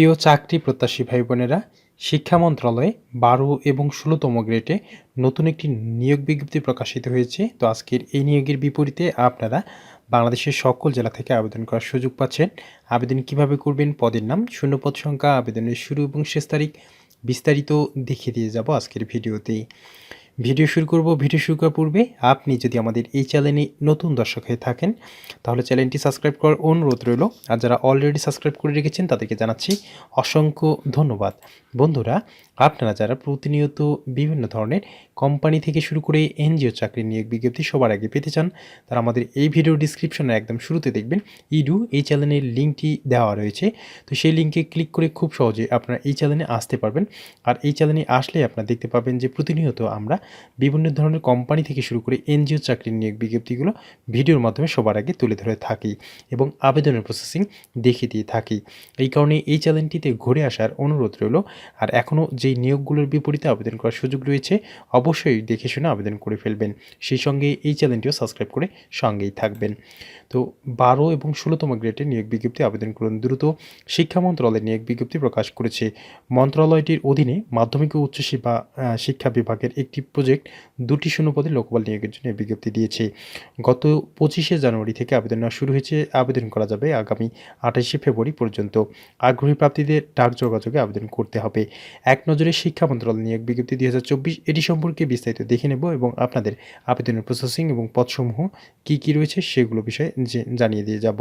প্রিয় চাকরি প্রত্যাশী ভাই বোনেরা শিক্ষা মন্ত্রণালয়ে বারো এবং ষোলোতম গ্রেডে নতুন একটি নিয়োগ বিজ্ঞপ্তি প্রকাশিত হয়েছে। তো আজকের এই নিয়োগের বিপরীতে আপনারা বাংলাদেশের সকল জেলা থেকে আবেদন করার সুযোগ পাচ্ছেন। আবেদন কীভাবে করবেন, পদের নাম, শূন্যপদ সংখ্যা, আবেদনের শুরু এবং শেষ তারিখ বিস্তারিত দেখিয়ে দিয়ে যাব আজকের ভিডিওতেই ভিডিও শুরু করব, ভিডিও শুরু করার পূর্বে আপনি যদি আমাদের এই চ্যানেলে নতুন দর্শক হয়ে থাকেন, তাহলে চ্যানেলটি সাবস্ক্রাইব করার অনুরোধ রইল। আর যারা অলরেডি সাবস্ক্রাইব করে রেখেছেন, তাদেরকে জানাচ্ছি অসংখ্য ধন্যবাদ। বন্ধুরা, আপনারা যারা প্রতিনিয়ত বিভিন্ন ধরনের কোম্পানি থেকে শুরু করে এনজিও চাকরি নিয়োগ বিজ্ঞপ্তি সবার আগে পেতে চান, তারা আমাদের এই ভিডিও ডিসক্রিপশনে একদম শুরুতে দেখবেন। ইডু এই চ্যানেলের লিঙ্কটি দেওয়া রয়েছে। তো সেই লিঙ্কে ক্লিক করে খুব সহজে আপনারা এই চ্যানেলে আসতে পারবেন। আর এই চ্যানেলে আসলে আপনারা দেখতে পাবেন যে প্রতিনিয়ত আমরা বিভিন্ন ধরনের কোম্পানি থেকে শুরু করে এনজিও চাকরির নিয়োগ বিজ্ঞপ্তিগুলো ভিডিওর মাধ্যমে সবার আগে তুলে ধরে থাকি এবং আবেদনের প্রসেসিং দেখিয়ে দিয়ে থাকি। এই কারণে এই চ্যানেলটিতে ঘুরে আসার অনুরোধ রইল। আর এখনও যেই নিয়োগগুলোর বিপরীতে আবেদন করার সুযোগ রয়েছে অবশ্যই দেখে শুনে আবেদন করে ফেলবেন। সেই সঙ্গে এই চ্যানেলটিও সাবস্ক্রাইব করে সঙ্গেই থাকবেন। তো বারো এবং ষোলোতম গ্রেডে নিয়োগ বিজ্ঞপ্তি আবেদন করুন। দ্রুত শিক্ষা মন্ত্রণালয় নিয়োগ বিজ্ঞপ্তি প্রকাশ করেছে। মন্ত্রণালয়টির অধীনে মাধ্যমিক ও উচ্চশিক্ষা শিক্ষা বিভাগের একটি প্রজেক্ট দুটি শূন্যপদে লোকবল নিয়োগের জন্য বিজ্ঞপ্তি দিয়েছে। গত পঁচিশে জানুয়ারি থেকে আবেদন নেওয়া শুরু হয়েছে। আবেদন করা যাবে আগামী আঠাশে ফেব্রুয়ারি পর্যন্ত। আগ্রহী প্রাপ্তিদের ডাক যোগাযোগে আবেদন করতে হবে। এক নজরে শিক্ষা মন্ত্রণালয় নিয়োগ বিজ্ঞপ্তি দুই হাজার চব্বিশ এটি সম্পর্কে বিস্তারিত দেখে নেব এবং আপনাদের আবেদনের প্রসেসিং এবং পদসমূহ কী কী রয়েছে সেগুলো বিষয়ে জানিয়ে দিয়ে যাব।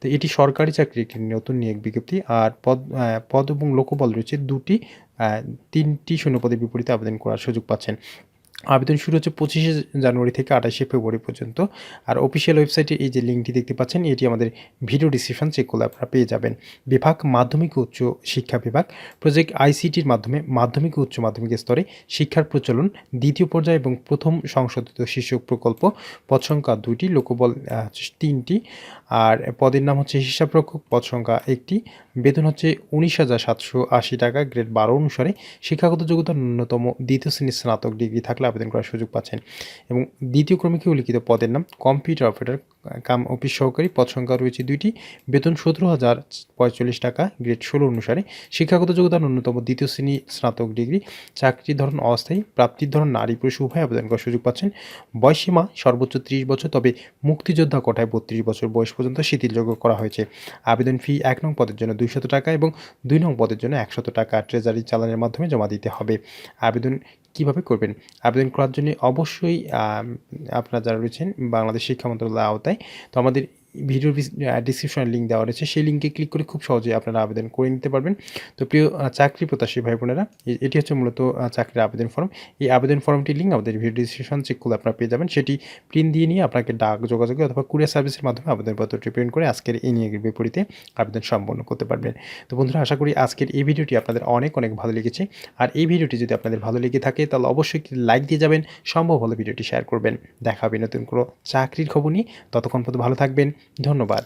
তো এটি সরকারি চাকরির একটি নতুন নিয়োগ বিজ্ঞপ্তি। আর পদ পদ এবং লোকবল রয়েছে দুটি তিনটি শূন্যপদের বিপরীতে আবেদন করার সুযোগ পাচ্ছেন। আবেদন শুরু হচ্ছে পঁচিশে জানুয়ারি থেকে আঠাশে ফেব্রুয়ারি পর্যন্ত। আর অফিসিয়াল ওয়েবসাইটে এই যে লিঙ্কটি দেখতে পাচ্ছেন, এটি আমাদের ভিডিও ডিসক্রিপশন চেক করলে আপনারা পেয়ে যাবেন। বিভাগ মাধ্যমিক উচ্চ শিক্ষা বিভাগ প্রজেক্ট আইসিটির মাধ্যমে মাধ্যমিক উচ্চ মাধ্যমিক স্তরে শিক্ষার প্রচলন, দ্বিতীয় পর্যায়ে এবং প্রথম সংশোধিত শীর্ষক প্রকল্প, পদ সংখ্যা দুইটি, লোকবল তিনটি। আর পদের নাম হচ্ছে হিসাবরক্ষক, পদ সংখ্যা একটি। বেতন হচ্ছে উনিশ হাজার সাতশো আশি টাকা গ্রেড বারো অনুসারে শিক্ষাগত যোগ্যতা ন্যূনতম দ্বিতীয় শ্রেণির স্নাতক ডিগ্রি থাকলে আবেদন করার সুযোগ পাচ্ছেন। এবং দ্বিতীয় ক্রমিকে উল্লিখিত পদের নাম কম্পিউটার অপারেটর, কাম অফিস সহকারী, পদ সংখ্যা রয়েছে দুইটি, বেতন সতেরো হাজার পঁয়তাল্লিশ টাকা, গ্রেড ষোলো অনুসারে, শিক্ষাগত যোগ্যতা ন্যূনতম দ্বিতীয় শ্রেণি স্নাতক ডিগ্রি, চাকরির ধরন অস্থায়ী, প্রাপ্তির ধরন নারী পুরুষ, উভয় আবেদন করার সুযোগ পাচ্ছেন। বয়সীমা সর্বোচ্চ ত্রিশ বছর, তবে মুক্তিযোদ্ধা কোটায় বত্রিশ বছর বয়স পর্যন্ত শিথিলযোগ্য করা হয়েছে। আবেদন ফি এক নং পদের জন্য দুইশত টাকা এবং দুই নং পদের জন্য একশত টাকা। ট্রেজারি চালানের মাধ্যমে জমা দিতে হবে। আবেদন কীভাবে করবেন? আবেদন করার জন্য অবশ্যই আপনারা যারা রয়েছেন বাংলাদেশ শিক্ষা মন্ত্রণালয়ের আওতায়, তো আমাদের ভিডিওর ডিসক্রিপশনে লিঙ্ক দেওয়া রয়েছে। সেই লিঙ্কে ক্লিক করে খুব সহজেই আপনারা আবেদন করে নিতে পারবেন। তো প্রিয় চাকরি প্রত্যাশী ভাই বোনেরা এটি হচ্ছে মূলত চাকরির আবেদন ফর্ম এই আবেদন ফর্মটির লিঙ্ক আমাদের ভিডিও ডিসক্রিপশন চেক করলে আপনারা পেয়ে যাবেন। সেটি প্রিন্ট দিয়ে নিয়ে আপনাকে ডাক, যোগাযোগে অথবা কুরিয়ার সার্ভিসের মাধ্যমে আবেদনপত্রটি প্রিন্ট করে আজকের এই নিয়োগের বিপরীতে আবেদন সম্পন্ন করতে পারবেন। তো বন্ধুরা, আশা করি আজকের এই ভিডিওটি আপনাদের অনেক অনেক ভালো লেগেছে। আর এই ভিডিওটি যদি আপনাদের ভালো লেগে থাকে, তাহলে অবশ্যই লাইক দিয়ে যাবেন। সম্ভব হলে ভিডিওটি শেয়ার করবেন। দেখা হবে নতুন কোনো চাকরির খবর নিয়ে। ততক্ষণ পর্যন্ত ভালো থাকবেন। ধন্যবাদ।